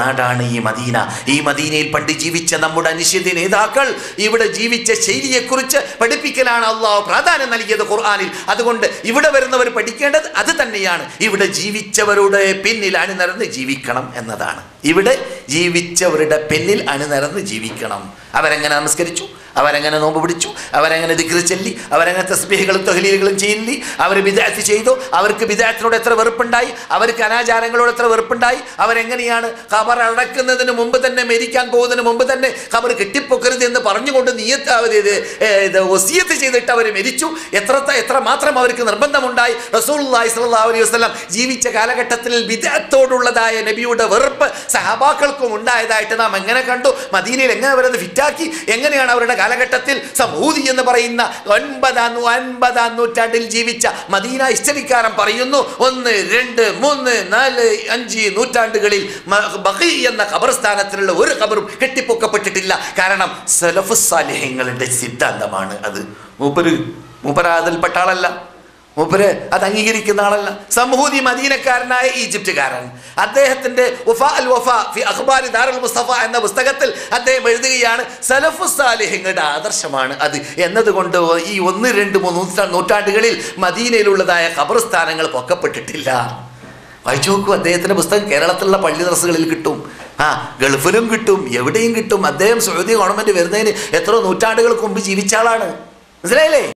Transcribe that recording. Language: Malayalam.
നാടാണ് ഈ മദീന. ഈ മദീനയിൽ പണ്ട് ജീവിച്ച നമ്മുടെ അനിശ്ചിത നേതാക്കൾ ഇവിടെ ജീവിച്ച ശൈലിയെക്കുറിച്ച് പഠിപ്പിക്കലാണ് അള്ളാഹു പ്രാധാന്യം നൽകിയത് ഖുർആാനിൽ. അതുകൊണ്ട് ഇവിടെ വരുന്നവർ പഠിക്കേണ്ടത് അത് തന്നെയാണ്. ഇവിടെ ജീവിച്ചവരുടെ പിന്നിൽ നടന്ന് ജീവിക്കണം എന്നതാണ്. ഇവിടെ ജീവിച്ചവരുടെ പിന്നിൽ അണിനിരന്ന് ജീവിക്കണം. അവരെങ്ങനെ നമസ്കരിച്ചു? അവരെങ്ങനെ നോമ്പ് പിടിച്ചു? അവരെങ്ങനെ ദിഗ്രി ചെല്ലി? അവരെങ്ങനെ തസ്ബീഹകളും തൊഹലീലുകളും ചെയ്യില്ലി അവർ വിദാത്ത് ചെയ്തു? അവർക്ക് വിദാത്തിനോട് എത്ര വെറുപ്പുണ്ടായി? അവർക്ക് അനാചാരങ്ങളോട് എത്ര വെറുപ്പുണ്ടായി? അവരെങ്ങനെയാണ് ഖബർ അടക്കുന്നതിന് മുമ്പ് തന്നെ മരിക്കാൻ പോകുന്നതിന് മുമ്പ് തന്നെ ഖബർ കെട്ടിപ്പൊക്കരുത് എന്ന് പറഞ്ഞുകൊണ്ട് നീയത്ത് ഇത് ഒസിയത്ത് ചെയ്തിട്ട് അവർ മരിച്ചു? എത്ര എത്ര മാത്രം അവർക്ക് നിർബന്ധമുണ്ടായി? റസൂലുള്ളാഹി സ്വല്ലാ അലൈഹി വസല്ലം ജീവിച്ച കാലഘട്ടത്തിൽ വിദാത്തോടുള്ളതായ നബിയുടെ വെറുപ്പ് സഹബാക്കൾക്കും ഉണ്ടായതായിട്ട് നാം എങ്ങനെ കണ്ടു? മദീനയിൽ എങ്ങനെ അവരത് ഫിറ്റാക്കി? എങ്ങനെയാണ് അവരുടെ കാലഘട്ടത്തിൽ സമൂതി എന്ന് പറയുന്ന ഒൻപതാം ഒൻപതാം നൂറ്റാണ്ടിൽ ജീവിച്ച മദീന ഇസ്റ്റലിക്കാരൻ പറയുന്നു ഒന്ന് രണ്ട് മൂന്ന് നാല് അഞ്ച് നൂറ്റാണ്ടുകളിൽ ബഹി എന്ന ഖബർസ്ഥാനത്തിലുള്ള ഒരു ഖബറും കെട്ടിപ്പൊക്കപ്പെട്ടിട്ടില്ല. കാരണം സലഫ് സാലിഹ്യങ്ങളുടെ സിദ്ധാന്തമാണ് അത്. മൂപ്പര് മൂപ്പരാതിൽപ്പെട്ട ആളല്ല. മൂപ്പര് അത് അംഗീകരിക്കുന്ന ആളല്ല. സമൂഹി മദീനക്കാരനായ ഈജിപ്തുകാരൻ. അദ്ദേഹത്തിന്റെ ഫി മുസ്തഫ എന്ന പുസ്തകത്തിൽ അദ്ദേഹം എഴുതുകയാണ് സലഫു സാലിഹ്യങ്ങളുടെ ആദർശമാണ് അത്. എന്നതുകൊണ്ട് ഈ ഒന്ന് രണ്ട് മൂന്ന് നൂറ്റാ- നൂറ്റാണ്ടുകളിൽ മദീനയിലുള്ളതായ ഖബർസ്ഥാനങ്ങൾ പൊക്കപ്പെട്ടിട്ടില്ല. വായിച്ചു നോക്കൂ അദ്ദേഹത്തിന്റെ പുസ്തകം കേരളത്തിലുള്ള പള്ളി ദർസുകളിൽ കിട്ടും. ആ ഗൾഫിലും കിട്ടും എവിടെയും കിട്ടും. അദ്ദേഹം സൗദി ഗവൺമെന്റ് വരുന്നതിന് എത്ര നൂറ്റാണ്ടുകൾക്ക് മുമ്പ് ജീവിച്ച ആളാണ്. മനസ്സിലായില്ലേ?